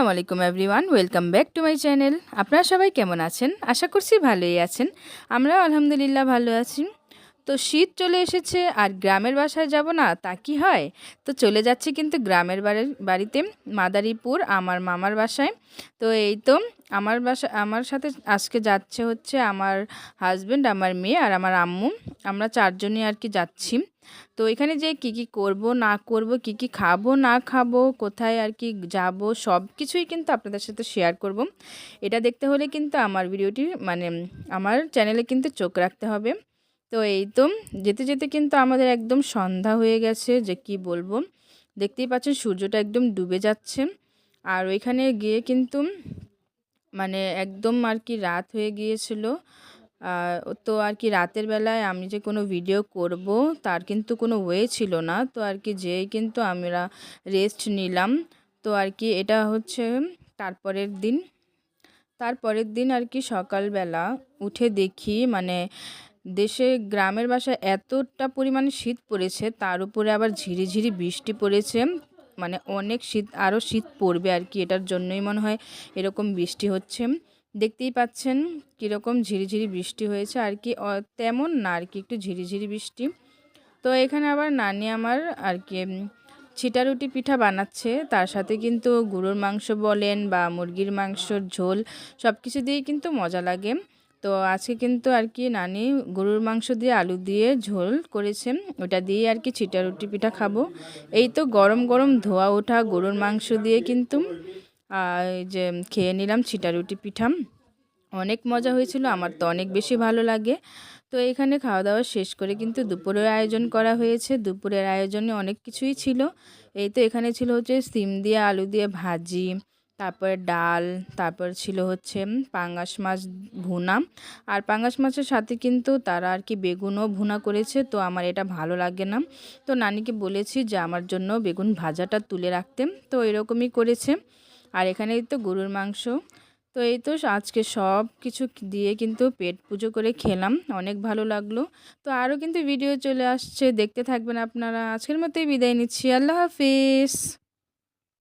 আসসালামু আলাইকুম everyone welcome back to my channel আপনারা সবাই কেমন আছেন? আশা করছি ভালোই আছেন। আমরাও আলহামদুলিল্লাহ ভালো আছি। তো শীত চলে এসেছে আর গ্রামের বাসায় যাব না, তা কি হয়? তো চলে যাচ্ছি কিন্তু গ্রামের বাড়িতে মাদারীপুর, আমার মামার বাসায়। তো এই তো আমার বাসা, আমার সাথে আজকে যাচ্ছে হচ্ছে আমার হাজব্যান্ড আমার মেয়ে আর আমার আম্মু। আমরা চারজনই আর কি যাচ্ছি। তো এখানে যে কি কি করব, না করব, কি কি খাব, না খাব, কোথায় আর কি যাব, সব কিছুই কিন্তু আপনাদের সাথে শেয়ার করব। এটা দেখতে হলে কিন্তু আমার ভিডিওটি মানে আমার চ্যানেলে কিন্তু চোখ রাখতে হবে। তো এই তো যেতে যেতে কিন্তু আমাদের একদম সন্ধ্যা হয়ে গেছে, যে কি বলব? দেখতেই পাচ্ছেন সূর্যটা একদম ডুবে যাচ্ছে। আর ওইখানে গিয়ে কিন্তু মানে একদম আর কি রাত হয়ে গিয়েছিল। তো আর কি রাতের বেলায় আমি যে কোনো ভিডিও করব, তার কিন্তু কোনো ওয়ে ছিল না। তো আর কি যেই কিন্তু আমরা রেস্ট নিলাম। তো আর কি এটা হচ্ছে তারপরের দিন। তারপরের দিন আর কি সকালবেলা উঠে দেখি মানে দেশে গ্রামের বাসায় এতটা পরিমাণে শীত পড়েছে, তার উপরে আবার ঝিরিঝিরি বৃষ্টি পড়েছে। মানে অনেক শীত আরও শীত পড়বে আর কি, এটার জন্যই মনে হয় এরকম বৃষ্টি হচ্ছে। দেখতেই পাচ্ছেন কীরকম ঝিরিঝিরি বৃষ্টি হয়েছে আর কি তেমন না আর কি, একটু ঝিরিঝিরি বৃষ্টি। তো এখানে আবার নানি আমার আর কি ছিটা রুটি পিঠা বানাচ্ছে, তার সাথে কিন্তু গরুর মাংস বলেন বা মুরগির মাংসর ঝোল সব কিছু দিয়েই কিন্তু মজা লাগে। তো আজকে কিন্তু আর কি নানি গরুর মাংস দিয়ে আলু দিয়ে ঝোল করেছেন। ওটা দিয়ে আর কি ছিটা রুটি পিঠা খাব। এই তো গরম গরম ধোয়া ওঠা গরুর মাংস দিয়ে কিন্তু যে খেয়ে নিলাম ছিটা রুটি পিঠা। অনেক মজা হয়েছিল, আমার তো অনেক বেশি ভালো লাগে। তো এখানে খাওয়া দাওয়া শেষ করে কিন্তু দুপুরের আয়োজন করা হয়েছে। দুপুরের আয়োজনে অনেক কিছুই ছিল। এই তো এখানে ছিল হচ্ছে সিম দিয়ে আলু দিয়ে ভাজি তারপরে ডাল, তারপর ছিল হচ্ছে পাঙ্গাস মাছ ভুনা। আর পাঙ্গাস মাছের সাথে কিন্তু তারা আর কি বেগুনও ভুনা করেছে, তো আমার এটা ভালো লাগে না। তো নানিকে বলেছি যে আমার জন্য বেগুন ভাজাটা তুলে রাখতে, তো এরকমই করেছে। আর এখানে তো গরুর মাংস, তো এই তো আজকে সব কিছু দিয়ে কিন্তু পেট পুজো করে খেলাম, অনেক ভালো লাগল। তো আরও কিন্তু ভিডিও চলে আসছে, দেখতে থাকবেন আপনারা। আজকের মতোই বিদায় নিচ্ছি, আল্লাহ হাফিজ।